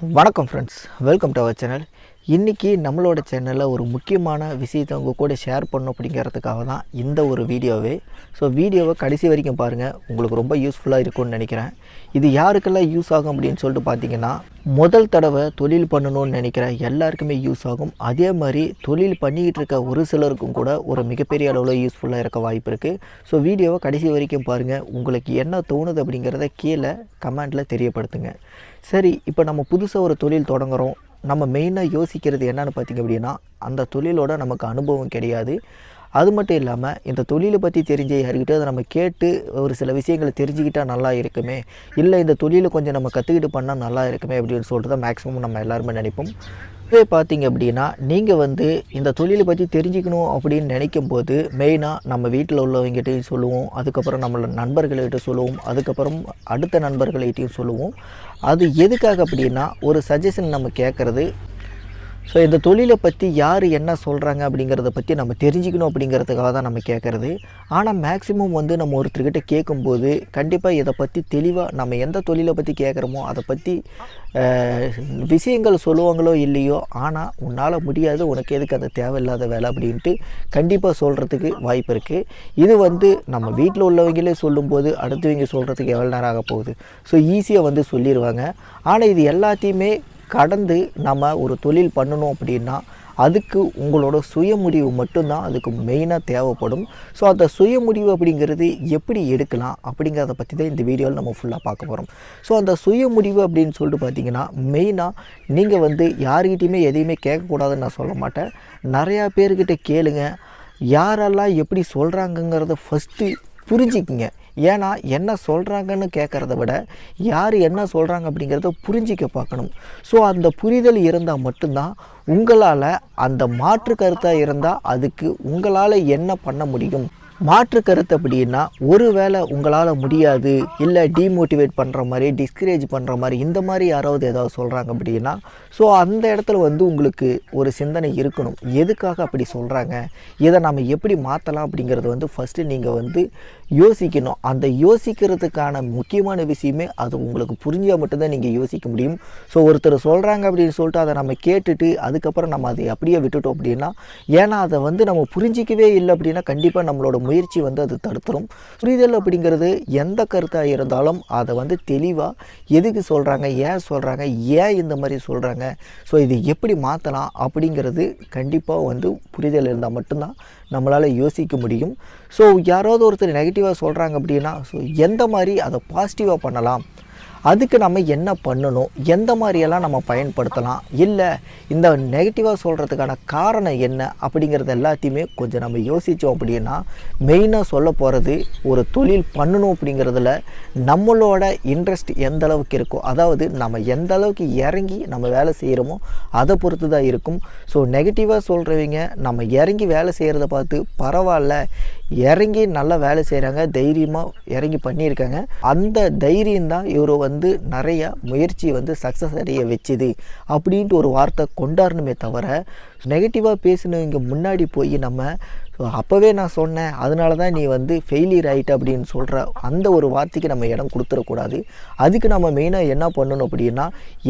வணக்கம் friends welcome to our channel இன்றைக்கி நம்மளோட சேனலில் ஒரு முக்கியமான விஷயத்தை உங்கள் கூட ஷேர் பண்ணும் அப்படிங்கிறதுக்காக தான் இந்த ஒரு வீடியோவே. ஸோ வீடியோவை கடைசி வரைக்கும் பாருங்கள் உங்களுக்கு ரொம்ப யூஸ்ஃபுல்லாக இருக்கும்னு நினைக்கிறேன். இது யாருக்கெல்லாம் யூஸ் ஆகும் அப்படின்னு சொல்லிட்டு பார்த்தீங்கன்னா முதல் தடவை தொழில் பண்ணணும்னு நினைக்கிற எல்லாருக்குமே யூஸ் ஆகும். அதே மாதிரி தொழில் பண்ணிக்கிட்டு இருக்க ஒரு சிலருக்கும் கூட ஒரு மிகப்பெரிய அளவில் யூஸ்ஃபுல்லாக இருக்க வாய்ப்பு இருக்குது ஸோ வீடியோவை கடைசி வரைக்கும் பாருங்கள் உங்களுக்கு என்ன தோணுது அப்படிங்கிறத கீழே கமெண்ட்டில் தெரியப்படுத்துங்க. சரி இப்போ நம்ம புதுசாக ஒரு தொழில் தொடங்குறோம். நம்ம மெயினாக யோசிக்கிறது என்னன்னு பார்த்திங்க அப்படின்னா அந்த தொழிலோட நமக்கு அனுபவம் கிடையாது. அது மட்டும் இல்லாமல் இந்த தொழிலை பற்றி தெரிஞ்ச யாருக்கிட்ட அதை நம்ம கேட்டு ஒரு சில விஷயங்களை தெரிஞ்சுக்கிட்டால் நல்லா இருக்குமே இல்லை இந்த தொழிலை கொஞ்சம் நம்ம கற்றுக்கிட்டு பண்ணால் நல்லா இருக்குமே அப்படின்னு சொல்லிட்டு தான் மேக்ஸிமம் நம்ம எல்லாருமே நினைப்போம். இப்போவே பார்த்தீங்க அப்படின்னா நீங்கள் வந்து இந்த தொழிலை பற்றி தெரிஞ்சுக்கணும் அப்படின்னு நினைக்கும் போது மெயினாக நம்ம வீட்டில் உள்ளவங்ககிட்டையும் சொல்லுவோம் அதுக்கப்புறம் நம்மளோட நண்பர்கள்கிட்ட சொல்லுவோம் அதுக்கப்புறம் அடுத்த நண்பர்கள்கிட்டையும் சொல்லுவோம். அது எதுக்காக அப்படின்னா ஒரு சஜஷன் நம்ம கேட்குறது ஸோ இந்த தொழிலை பற்றி யார் என்ன சொல்கிறாங்க அப்படிங்கிறத பற்றி நம்ம தெரிஞ்சுக்கணும் அப்படிங்கிறதுக்காக தான் நம்ம கேட்குறது ஆனால் மேக்ஸிமம் வந்து நம்ம ஒருத்தர்கிட்ட கேட்கும்போது கண்டிப்பாக இதை பற்றி தெளிவாக நம்ம எந்த தொழிலை பற்றி கேட்குறோமோ அதை பற்றி விஷயங்கள் சொல்லுவாங்களோ இல்லையோ ஆனால் உன்னால் முடியாது உனக்கு எதுக்கு அது தேவையில்லாத வேலை அப்படின்ட்டு கண்டிப்பாக சொல்கிறதுக்கு வாய்ப்பு இருக்குது இது வந்து நம்ம வீட்டில் உள்ளவங்களே சொல்லும்போது அடுத்தவங்க சொல்கிறதுக்கு எவ்வளோ நேரம் ஆக போகுது? ஸோ ஈஸியாக வந்து சொல்லிடுவாங்க ஆனால் இது எல்லாத்தையுமே கடந்து நம்ம ஒரு தொழில் பண்ணணும் அப்படின்னா அதுக்கு உங்களோட சுய முடிவு மட்டும்தான் அதுக்கு மெயினாக தேவைப்படும். ஸோ அந்த சுய முடிவு அப்படிங்கிறது எப்படி எடுக்கலாம் அப்படிங்கிறத பற்றி தான் இந்த வீடியோவில் நம்ம ஃபுல்லாக பார்க்க போகிறோம் ஸோ அந்த சுய முடிவு அப்படின்னு சொல்லிட்டு பார்த்தீங்கன்னா மெயினாக நீங்கள் வந்து யார்கிட்டையுமே எதையுமே கேட்கக்கூடாதுன்னு நான் சொல்ல மாட்டேன். நிறையா பேர்கிட்ட கேளுங்க. யாரெல்லாம் எப்படி சொல்கிறாங்கங்கிறத ஃபஸ்ட்டு புரிஞ்சிக்கிங்க. ஏன்னா என்ன சொல்கிறாங்கன்னு கேட்குறத விட யார் என்ன சொல்கிறாங்க அப்படிங்கிறத புரிஞ்சிக்க பார்க்கணும். ஸோ அந்த புரிதல் இருந்தால் மட்டும்தான் உங்களால் அந்த மாற்று கருத்தாக இருந்தால் அதுக்கு உங்களால் என்ன பண்ண முடியும்? மாற்று கருத்து அப்படின்னா ஒருவேளை உங்களால் முடியாது இல்லை டீமோட்டிவேட் பண்ணுற மாதிரி டிஸ்கரேஜ் பண்ணுற மாதிரி இந்த மாதிரி யாராவது ஏதாவது சொல்கிறாங்க அப்படின்னா ஸோ அந்த இடத்துல வந்து உங்களுக்கு ஒரு சிந்தனை இருக்கணும். எதுக்காக அப்படி சொல்கிறாங்க இதை நம்ம எப்படி மாற்றலாம் அப்படிங்கிறது வந்து ஃபஸ்ட்டு நீங்கள் வந்து யோசிக்கணும். அந்த யோசிக்கிறதுக்கான முக்கியமான விஷயமே அது உங்களுக்கு புரிஞ்சால் மட்டும்தான் நீங்கள் யோசிக்க முடியும். ஸோ ஒருத்தர் சொல்கிறாங்க அப்படின்னு சொல்லிட்டு அதை நம்ம கேட்டுட்டு அதுக்கப்புறம் நம்ம அதை அப்படியே விட்டுட்டோம் அப்படின்னா ஏன்னா அதை வந்து நம்ம புரிஞ்சிக்கவே இல்லை அப்படின்னா கண்டிப்பாக நம்மளோட முயற்சி வந்து அது தடுத்துரும். புரிதல் அப்படிங்கிறது எந்த கருத்தாக இருந்தாலும் அதை வந்து தெளிவாக எதுக்கு சொல்கிறாங்க ஏன் சொல்கிறாங்க ஏன் இந்த மாதிரி சொல்கிறாங்க ஸோ இது எப்படி மாற்றலாம் அப்படிங்கிறது கண்டிப்பாக வந்து புரிதல் இருந்தால் மட்டும்தான் நம்மளால் யோசிக்க முடியும். ஸோ யாராவது ஒருத்தர் நெகட்டிவ் நெகட்டிவாக சொல்கிறாங்க அப்படின்னா ஸோ எந்த மாதிரி அதை பாசிட்டிவாக பண்ணலாம்? அதுக்கு நம்ம என்ன பண்ணணும்? எந்த மாதிரியெல்லாம் நம்ம பயன்படுத்தலாம்? இல்லை இந்த நெகட்டிவாக சொல்கிறதுக்கான காரணம் என்ன? அப்படிங்கிறது எல்லாத்தையுமே கொஞ்சம் நம்ம யோசித்தோம் அப்படின்னா மெயினாக சொல்ல போகிறது ஒரு தொழில் பண்ணணும் அப்படிங்கிறதுல நம்மளோட இன்ட்ரெஸ்ட் எந்த அளவுக்கு இருக்கோ அதாவது நம்ம எந்த அளவுக்கு இறங்கி நம்ம வேலை செய்கிறோமோ அதை பொறுத்து தான் இருக்கும். ஸோ நெகட்டிவாக சொல்கிறவங்க நம்ம இறங்கி வேலை செய்கிறத பார்த்து பரவாயில்ல இறங்கி நல்லா வேலை செய்கிறாங்க தைரியமாக இறங்கி பண்ணியிருக்காங்க. அந்த தைரியம்தான் இவரை இவர் வந்து நிறையா முயற்சி வந்து சக்ஸஸ் அடைய வச்சுது அப்படின்ட்டு ஒரு வார்த்தை கொண்டாடணுமே தவிர நெகட்டிவாக பேசினவங்க முன்னாடி போய் நம்ம அப்போவே நான் சொன்னேன் அதனால தான் நீ வந்து ஃபெயிலியர் ஆகிட்ட அப்படின்னு சொல்கிற அந்த ஒரு வார்த்தைக்கு நம்ம இடம் கொடுத்துடக்கூடாது. அதுக்கு நம்ம மெயினாக என்ன பண்ணணும் அப்படின்னா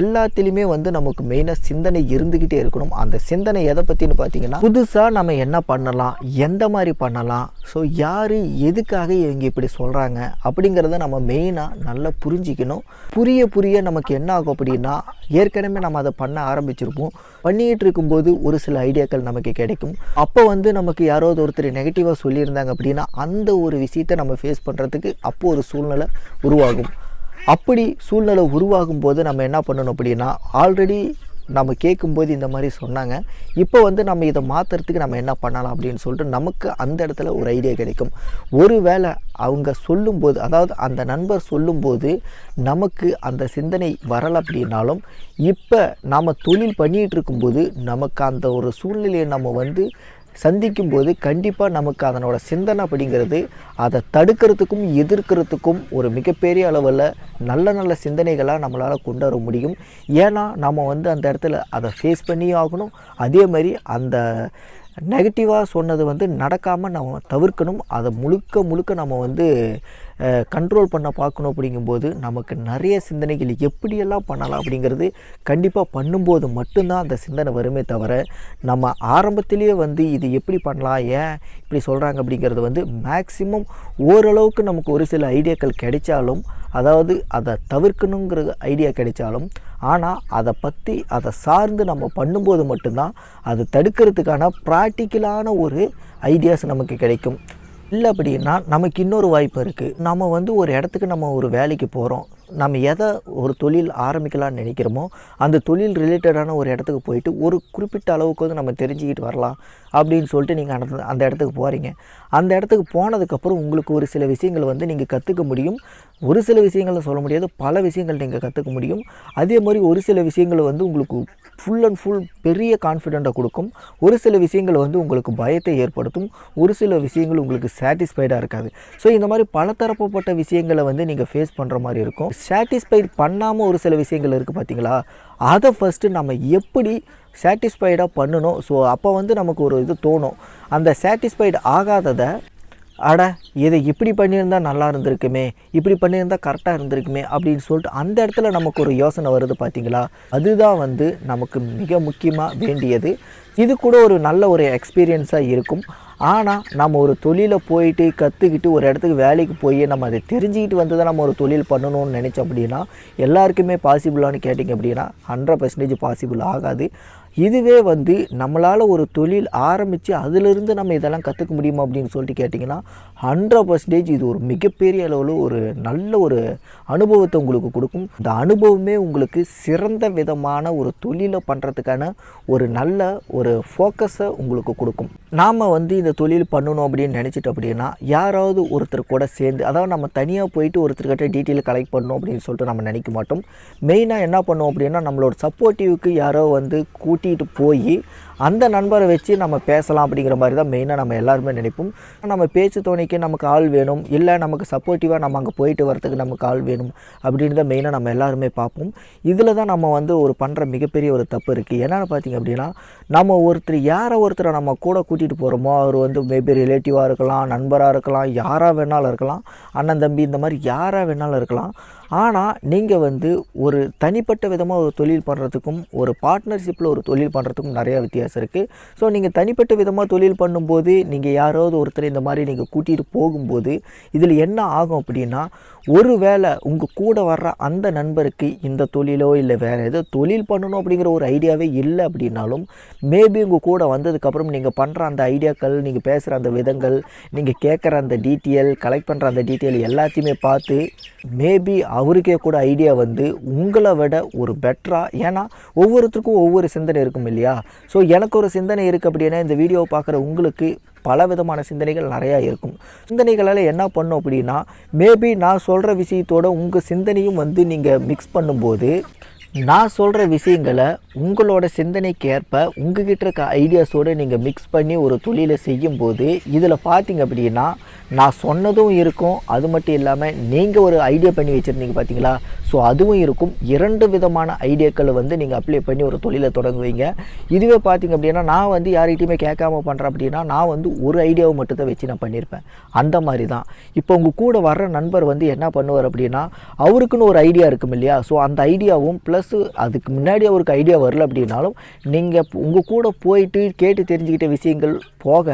எல்லாத்துலேயுமே வந்து நமக்கு மெயினாக சிந்தனை இருந்துக்கிட்டே இருக்கணும். அந்த சிந்தனை எதை பற்றின்னு பார்த்தீங்கன்னா புதுசாக நம்ம என்ன பண்ணலாம் எந்த மாதிரி பண்ணலாம் ஸோ யார் எதுக்காக இவங்க இப்படி சொல்கிறாங்க அப்படிங்கிறத நம்ம மெயினாக நல்லா புரிஞ்சிக்கணும். புரிய புரிய நமக்கு என்ன ஆகும் அப்படின்னா ஏற்கனவே நம்ம அதை பண்ண ஆரம்பிச்சிருப்போம். பண்ணிக்கிட்டு இருக்கும்போது ஒரு சில ஐடியாக்கள் நமக்கு கிடைக்கும். அப்போ வந்து நமக்கு யாராவது ஒருத்தர் நெகட்டிவாக சொல்லியிருந்தாங்க அப்படின்னா அந்த ஒரு விஷயத்தை நம்ம ஃபேஸ் பண்ணுறதுக்கு அப்போ ஒரு சூழ்நிலை உருவாகும். அப்படி சூழ்நிலை உருவாகும் போது நம்ம என்ன பண்ணணும் அப்படின்னா ஆல்ரெடி நம்ம கேட்கும்போது இந்த மாதிரி சொன்னாங்க. இப்போ வந்து நம்ம இதை மாற்றுறதுக்கு நம்ம என்ன பண்ணலாம் அப்படின்னு சொல்லிட்டு நமக்கு அந்த இடத்துல ஒரு ஐடியா கிடைக்கும். ஒருவேளை அவங்க சொல்லும்போது அதாவது அந்த நண்பர் சொல்லும்போது நமக்கு அந்த சிந்தனை வரலை அப்படின்னாலும் இப்போ நாம் தொழில் பண்ணிகிட்டு இருக்கும்போது நமக்கு அந்த ஒரு சூழ்நிலையை நம்ம வந்து சந்திக்கும் போது கண்டிப்பாக நமக்கு அதனோட சிந்தனை அப்படிங்கிறது அதை தடுக்கிறதுக்கும் எதிர்க்கிறதுக்கும் ஒரு மிகப்பெரிய அளவில் நல்ல நல்ல சிந்தனைகளாக நம்மளால் கொண்டு வர முடியும். ஏன்னா நம்ம வந்து அந்த இடத்துல அதை ஃபேஸ் பண்ணியே ஆகணும். அதே மாதிரி அந்த நெகட்டிவாக சொன்னது வந்து நடக்காமல் நம்ம தவிர்க்கணும். அதை முழுக்க முழுக்க நம்ம வந்து கண்ட்ரோல் பண்ண பார்க்கணும் அப்படிங்கும்போது நமக்கு நிறைய சிந்தனைகள் எப்படியெல்லாம் பண்ணலாம் அப்படிங்கிறது கண்டிப்பாக பண்ணும்போது மட்டும்தான் அந்த சிந்தனை வருமே தவிர நம்ம ஆரம்பத்திலேயே வந்து இது எப்படி பண்ணலாம் ஏன் இப்படி சொல்கிறாங்க அப்படிங்கிறது வந்து மேக்ஸிமம் ஓரளவுக்கு நமக்கு ஒரு சில ஐடியாக்கள் கிடைச்சாலும் அதாவது அதை தவிர்க்கணுங்கிற ஐடியா கிடைச்சாலும் ஆனால் அதை பற்றி அதை சார்ந்து நம்ம பண்ணும்போது மட்டும்தான் அதை தடுக்கிறதுக்கான ப்ராக்டிக்கலான ஒரு ஐடியாஸ் நமக்கு கிடைக்கும். இல்லை அப்படின்னா நமக்கு இன்னொரு வாய்ப்பு இருக்குது நம்ம வந்து ஒரு இடத்துக்கு நம்ம ஒரு வேலைக்கு போகிறோம் நம்ம எதை ஒரு தொழில் ஆரம்பிக்கலாம்னு நினைக்கிறோமோ அந்த தொழில் ரிலேட்டடான ஒரு இடத்துக்கு போயிட்டு ஒரு குறிப்பிட்ட அளவுக்கு வந்து நம்ம தெரிஞ்சுக்கிட்டு வரலாம் அப்படின்னு சொல்லிட்டு நீங்கள் அந்த அந்த இடத்துக்கு போகிறீங்க அந்த இடத்துக்கு போனதுக்கப்புறம் உங்களுக்கு ஒரு சில விஷயங்கள் வந்து நீங்கள் கற்றுக்க முடியும். ஒரு சில விஷயங்களை சொல்ல முடியாது பல விஷயங்கள் நீங்கள் கற்றுக்க முடியும். அதே மாதிரி ஒரு சில விஷயங்கள் வந்து உங்களுக்கு ஃபுல் அண்ட் ஃபுல் பெரிய கான்ஃபிடெண்ட்டை கொடுக்கும். ஒரு சில விஷயங்கள் வந்து உங்களுக்கு பயத்தை ஏற்படுத்தும். ஒரு சில விஷயங்கள் உங்களுக்கு சாட்டிஸ்ஃபைடாக இருக்காது. ஸோ இந்த மாதிரி பலதரப்பட்ட விஷயங்களை வந்து நீங்கள் ஃபேஸ் பண்ணுற மாதிரி இருக்கும். சாட்டிஸ்ஃபைட் பண்ணாமல் ஒரு சில விஷயங்கள் இருக்குது பார்த்தீங்களா அதை ஃபஸ்ட்டு நம்ம எப்படி சாட்டிஸ்ஃபைடாக பண்ணணும்? ஸோ அப்போ வந்து நமக்கு ஒரு இது தோணும். அந்த சாட்டிஸ்ஃபைடு ஆகாததை அட இதை இப்படி பண்ணியிருந்தா நல்லா இருந்திருக்குமே இப்படி பண்ணியிருந்தா கரெக்டாக இருந்திருக்குமே அப்படின்னு சொல்லிட்டு அந்த இடத்துல நமக்கு ஒரு யோசனை வருது பார்த்தீங்களா அதுதான் வந்து நமக்கு மிக முக்கியமாக வேண்டியது. இது கூட ஒரு நல்ல ஒரு எக்ஸ்பீரியன்ஸாக இருக்கும். ஆனால் நம்ம ஒரு தொழிலை போயிட்டு கற்றுக்கிட்டு ஒரு இடத்துக்கு வேலைக்கு போய் நம்ம அதை தெரிஞ்சுக்கிட்டு வந்து தான் நம்ம ஒரு தொழில் பண்ணணும்னு நினச்சோம் அப்படின்னா எல்லாருக்குமே பாசிபிளானு கேட்டிங்க அப்படின்னா ஹண்ட்ரட் பர்சன்டேஜ் பாசிபிள் ஆகாது. இதுவே வந்து நம்மளால் ஒரு தொழில் ஆரம்பித்து அதிலிருந்து நம்ம இதெல்லாம் கற்றுக்க முடியுமா அப்படின்னு சொல்லிட்டு கேட்டிங்கன்னா ஹண்ட்ரட் பர்சன்டேஜ் இது ஒரு மிகப்பெரிய அளவில் ஒரு நல்ல ஒரு அனுபவத்தை உங்களுக்கு கொடுக்கும். இந்த அனுபவமே உங்களுக்கு சிறந்த விதமான ஒரு தொழிலை பண்ணுறதுக்கான ஒரு நல்ல ஒரு ஃபோக்கஸை உங்களுக்கு கொடுக்கும். நாம் வந்து இந்த தொழில் பண்ணணும் அப்படின்னு நினச்சிட்டோம் அப்படின்னா யாராவது ஒருத்தர் கூட சேர்ந்து அதாவது நம்ம தனியாக போயிட்டு ஒருத்தர்கிட்ட டீட்டெயில் கலெக்ட் பண்ணணும் அப்படின்னு சொல்லிட்டு நம்ம நினைக்க மாட்டோம். மெயினாக என்ன பண்ணுவோம் அப்படின்னா நம்மளோட சப்போர்ட்டிவ்க்கு யாரோ வந்து கூட்டிகிட்டு போய் அந்த நண்பரை வச்சு நம்ம பேசலாம் அப்படிங்கிற மாதிரி தான் மெயினாக நம்ம எல்லாருமே நினைப்போம். நம்ம பேச்சு துணைக்கு நமக்கு ஆள் வேணும். இல்லை நமக்கு சப்போர்ட்டிவாக நம்ம அங்கே போயிட்டு வரத்துக்கு நமக்கு ஆள் வேணும் அப்படின்னு தான் மெயினாக நம்ம எல்லாருமே பார்ப்போம். இதில் தான் நம்ம வந்து ஒரு பண்ணுற மிகப்பெரிய ஒரு தப்பு இருக்குது என்னென்னு பார்த்தீங்க அப்படின்னா நம்ம ஒருத்தர் யாரை ஒருத்தரை நம்ம கூட கூட்டிகிட்டு போகிறோமோ அவர் வந்து மேபி ரிலேட்டிவாக இருக்கலாம் நண்பராக இருக்கலாம் யாராக வேணாலும் இருக்கலாம் அண்ணன் தம்பி இந்த மாதிரி யாராக வேணாலும் இருக்கலாம். ஆனால் நீங்கள் வந்து ஒரு தனிப்பட்ட விதமாக ஒரு தொழில் பண்ணுறதுக்கும் ஒரு பார்ட்னர்ஷிப்பில் ஒரு தொழில் பண்ணுறதுக்கும் நிறையா வித்தியாசம் இருக்குது ஸோ நீங்கள் தனிப்பட்ட விதமாக தொழில் பண்ணும்போது நீங்கள் யாராவது ஒருத்தர் இந்த மாதிரி நீங்கள் கூட்டிகிட்டு போகும்போது இதில் என்ன ஆகும் அப்படின்னா ஒரு வேளை உங்கள் கூட வர்ற அந்த நண்பருக்கு இந்த தொழிலோ இல்லை வேறு ஏதோ தொழில் பண்ணணும் அப்படிங்கிற ஒரு ஐடியாவே இல்லை அப்படின்னாலும் மேபி உங்கள் கூட வந்ததுக்கப்புறம் நீங்கள் பண்ணுற அந்த ஐடியாக்கள் நீங்கள் பேசுகிற அந்த விதங்கள் நீங்கள் கேட்குற அந்த டீட்டெயில் கலெக்ட் பண்ணுற அந்த டீட்டெயில் எல்லாத்தையுமே பார்த்து மேபி அவருக்கே கூட ஐடியா வந்து உங்களை விட ஒரு பெட்டராக ஏன்னா ஒவ்வொருத்தருக்கும் ஒவ்வொரு சிந்தனை இருக்கும் இல்லையா? ஸோ எனக்கு ஒரு சிந்தனை இருக்குது அப்படின்னா இந்த வீடியோவை பார்க்குற உங்களுக்கு பல விதமான சிந்தனைகள் நிறையா இருக்கும். சிந்தனைகளால் என்ன பண்ணும் அப்படின்னா மேபி நான் சொல்கிற விஷயத்தோட உங்கள் சிந்தனையும் வந்து நீங்கள் மிக்ஸ் பண்ணும்போது நான் சொல்கிற விஷயங்களை உங்களோட சிந்தனைக்கு ஏற்ப உங்ககிட்ட இருக்க ஐடியாஸோடு நீங்கள் மிக்ஸ் பண்ணி ஒரு தொழிலை செய்யும்போது இதில் பார்த்தீங்க அப்படின்னா நான் சொன்னதும் இருக்கும் அது மட்டும் இல்லாமல் நீங்கள் ஒரு ஐடியா பண்ணி வச்சுருந்தீங்க பார்த்தீங்களா ஸோ அதுவும் இருக்கும். இரண்டு விதமான ஐடியாக்களை வந்து நீங்கள் அப்ளை பண்ணி ஒரு தொழிலை தொடங்குவீங்க. இதுவே பார்த்தீங்க அப்படின்னா நான் வந்து யார்கிட்டையுமே கேட்காம பண்ணுறேன் அப்படின்னா நான் வந்து ஒரு ஐடியாவை மட்டும் தான் வச்சு நான் பண்ணியிருப்பேன் அந்த மாதிரி தான் இப்போ உங்கள் கூட வர்ற நண்பர் வந்து என்ன பண்ணுவார் அப்படின்னா அவருக்குன்னு ஒரு ஐடியா இருக்கும் இல்லையா? ஸோ அந்த ஐடியாவும் ப்ளஸ் அதுக்கு முன்னாடி அவருக்கு ஐடியா வரல அப்படின்னாலும் நீங்கள் உங்கள் கூட போயிட்டு கேட்டு தெரிஞ்சுக்கிட்ட விஷயங்கள் போக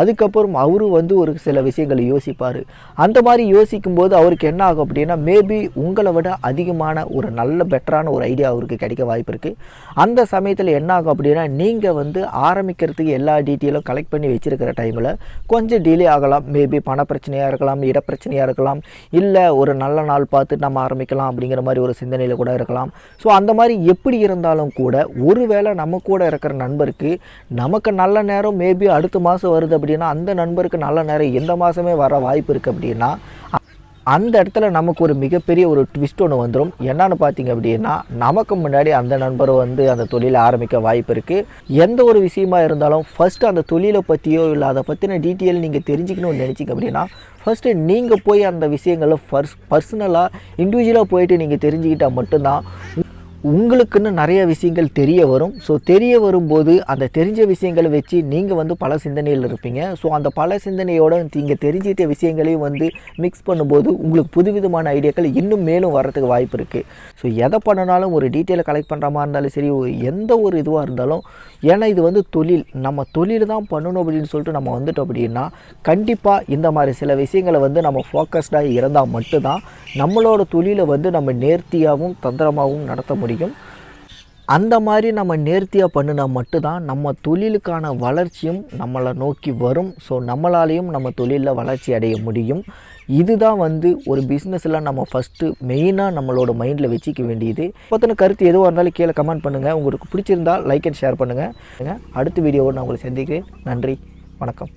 அதுக்கப்புறம் அவரு வந்து ஒரு சில விஷயங்கள் யோசிப்பார். அந்த மாதிரி யோசிக்கும்போது அவருக்கு என்ன ஆகும் அப்படின்னா மேபி உங்களை விட அதிகமான ஒரு நல்ல பெட்டரான ஒரு ஐடியா அவருக்கு கிடைக்க வாய்ப்பு இருக்குது அந்த சமயத்தில் என்ன ஆகும் அப்படின்னா நீங்கள் வந்து ஆரம்பிக்கிறதுக்கு எல்லா டீட்டெயிலும் கலெக்ட் பண்ணி வச்சுருக்கிற டைமில் கொஞ்சம் டிலே ஆகலாம். மேபி பண பிரச்சனையாக இருக்கலாம் இடப்பிரச்சனையாக இருக்கலாம் இல்லை ஒரு நல்ல நாள் பார்த்து நம்ம ஆரம்பிக்கலாம் அப்படிங்கிற மாதிரி ஒரு சிந்தனையில் கூட இருக்கலாம். ஸோ அந்த மாதிரி எப்படி இருந்தாலும் கூட ஒருவேளை நம்ம கூட இருக்கிற நண்பருக்கு நமக்கு நல்ல நேரம் மேபி அடுத்த மாதம் வருது அப்படின்னா அந்த நண்பருக்கு நல்ல நேரம் எந்த மாதம் வர வாய்ப்பு இருக்குது அப்படின்னா அந்த இடத்துல நமக்கு ஒரு மிகப்பெரிய ஒரு ட்விஸ்ட் ஒன்று வந்துடும் என்னன்னு பார்த்தீங்க அப்படின்னா நமக்கு முன்னாடி அந்த நண்பர் வந்து அந்த தொழிலை ஆரம்பிக்க வாய்ப்பு இருக்குது எந்த ஒரு விஷயமா இருந்தாலும் ஃபஸ்ட்டு அந்த தொழிலை பற்றியோ இல்லை அதை பற்றின டீட்டெயில் நீங்கள் தெரிஞ்சுக்கணும்னு நினச்சிங்க அப்படின்னா ஃபஸ்ட்டு நீங்கள் போய் அந்த விஷயங்களை ஃபர்ஸ் பர்சனலாக இண்டிவிஜுவலாக போயிட்டு நீங்கள் தெரிஞ்சுக்கிட்டால் மட்டும்தான் உங்களுக்குன்னு நிறைய விஷயங்கள் தெரிய வரும். ஸோ தெரிய வரும்போது அந்த தெரிஞ்ச விஷயங்களை வச்சு நீங்கள் வந்து பல சிந்தனையில் இருப்பீங்க. ஸோ அந்த பல சிந்தனையோட நீங்கள் தெரிஞ்சிட்ட விஷயங்களையும் வந்து மிக்ஸ் பண்ணும்போது உங்களுக்கு புதுவிதமான ஐடியாக்கள் இன்னும் மேலும் வர்றதுக்கு வாய்ப்பு இருக்குது ஸோ எதை பண்ணனாலும் ஒரு டீட்டெயிலை கலெக்ட் பண்ணுற மாதிரி இருந்தாலும் சரி எந்த ஒரு இதுவாக இருந்தாலும் ஏன்னா இது வந்து தொழில். நம்ம தொழில் தான் பண்ணணும் அப்படின்னு சொல்லிட்டு நம்ம வந்துட்டோம் அப்படின்னா கண்டிப்பாக இந்த மாதிரி சில விஷயங்களை வந்து நம்ம ஃபோக்கஸ்டாக இருந்தால் மட்டும்தான் நம்மளோட தொழிலை வந்து நம்ம நேர்த்தியாகவும் தந்திரமாகவும் நடத்த முடியும். அந்த மாதிரி நம்ம நேர்த்தியாக பண்ணினா மட்டும்தான் நம்ம தொழிலுக்கான வளர்ச்சியும் நம்மளை நோக்கி வரும். ஸோ நம்மளாலேயும் நம்ம தொழிலில் வளர்ச்சி அடைய முடியும். இதுதான் வந்து ஒரு பிஸ்னஸில் நம்ம ஃபஸ்ட்டு மெயினாக நம்மளோட மைண்டில் வச்சுக்க வேண்டியது. பற்றின கருத்து எதுவாக இருந்தாலும் கீழே கமெண்ட் பண்ணுங்கள் உங்களுக்கு பிடிச்சிருந்தா லைக் அண்ட் ஷேர் பண்ணுங்கள் அடுத்த வீடியோவோடு நான் உங்களை சந்திக்கிறேன். நன்றி. வணக்கம்.